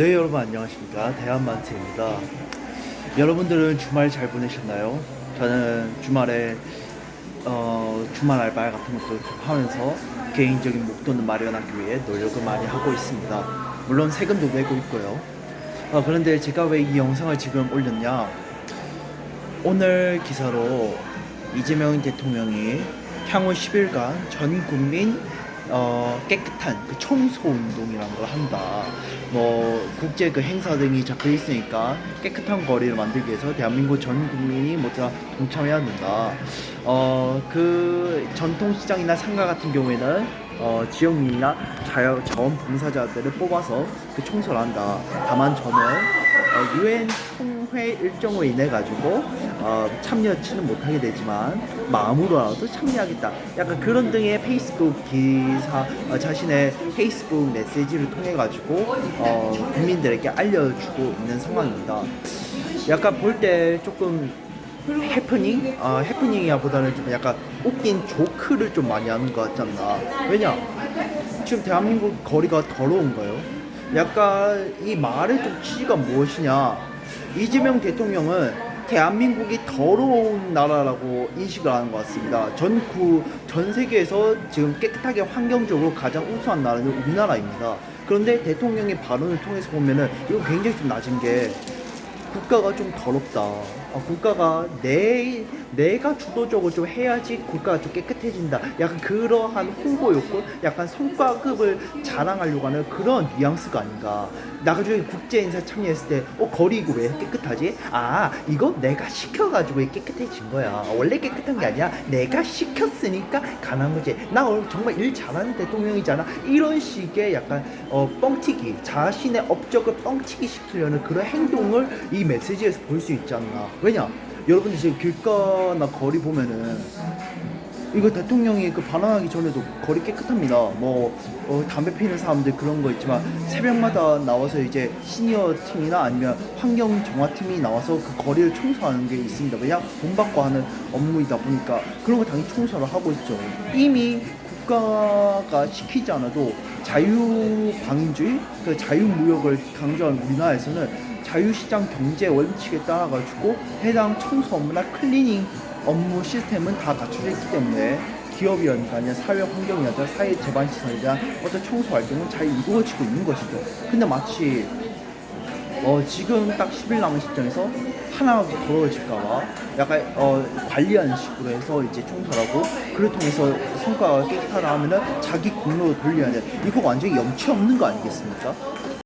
네 여러분 안녕하십니까? 대한만세입니다. 여러분들은 주말 잘 보내셨나요? 저는 주말에 어, 주말 알바 같은 것도 좀 하면서 개인적인 목돈을 마련하기 위해 노력을 많이 하고 있습니다. 물론 세금도 내고 있고요. 어, 그런데 제가 왜 이 영상을 지금 올렸냐? 오늘 기사로 이재명 대통령이 향후 10일간 전 국민 어, 깨끗한 그 청소 운동이란 걸 한다. 뭐 국제 그 행사 등이 잡혀 있으니까 깨끗한 거리를 만들기 위해서 대한민국 전 국민이 모두 다 동참해야 된다. 어, 그 전통시장이나 상가 같은 경우에는 어, 지역민이나 자연, 자원봉사자들을 뽑아서 그 청소를 한다. 다만 저는 어, 유엔 총회 일정으로 인해 가지고 어, 참여치는 못하게 되지만 마음으로라도 참여하겠다. 약간 그런 등의 페이스북 기사 어, 자신의 페이스북 메시지를 통해 가지고 어, 국민들에게 알려주고 있는 상황입니다. 약간 볼 때 조금 해프닝? 아, 해프닝이야 보다는 좀 약간 웃긴 조크를 좀 많이 하는 것 같지 않나. 왜냐? 지금 대한민국 거리가 더러운 거예요. 약간 이 말의 좀 취지가 무엇이냐. 이재명 대통령은 대한민국이 더러운 나라라고 인식을 하는 것 같습니다. 전 구, 전 세계에서 지금 깨끗하게 환경적으로 가장 우수한 나라는 우리나라입니다. 그런데 대통령의 발언을 통해서 보면은 이거 굉장히 좀 낮은 게 국가가 좀 더럽다. 아, 국가가 내 내가 주도적으로 좀 해야지 국가가 좀 깨끗해진다. 약간 그러한 홍보 욕구, 약간 성과급을 자랑하려고 하는 그런 뉘앙스가 아닌가. 나중에 국제 인사 참여했을 때, 어 거리 이거 왜 깨끗하지? 아 이거 내가 시켜가지고 깨끗해진 거야. 원래 깨끗한 게 아니야. 내가 시켰으니까 가능한 거지. 나 정말 일 잘하는 대통령이잖아. 이런 식의 약간 어, 뻥튀기, 자신의 업적을 뻥튀기 시키려는 그런 행동을 이 메시지에서 볼 수 있지 않나. 왜냐? 여러분들 지금 길가나 거리 보면은 이거 대통령이 그 발언하기 전에도 거리 깨끗합니다. 뭐 어, 담배 피는 사람들 그런 거 있지만 새벽마다 나와서 이제 시니어 팀이나 아니면 환경 정화 팀이 나와서 그 거리를 청소하는 게 있습니다. 왜냐 돈 받고 하는 업무이다 보니까 그런 거 당연히 청소를 하고 있죠. 이미 국가가 시키지 않아도 자유방임주의, 그 자유무역을 강조한 우리나라에서는 자유시장 경제 원칙에 따라 가지고 해당 청소 업무나 클리닝 업무 시스템은 다 갖춰져 있기 때문에 기업이라든가 아니면 사회 환경이라든가 사회 재반 대한 어떤 청소 활동은 잘 이루어지고 있는 것이죠. 근데 마치 어, 지금 딱 10일 남은 시점에서 하나가 더러워질까봐 약간 어, 관리하는 식으로 해서 이제 청소를 하고 그를 통해서 성과가 깨끗하다 하면은 자기 공로로 돌려야 돼. 이거 완전히 염치 없는 거 아니겠습니까?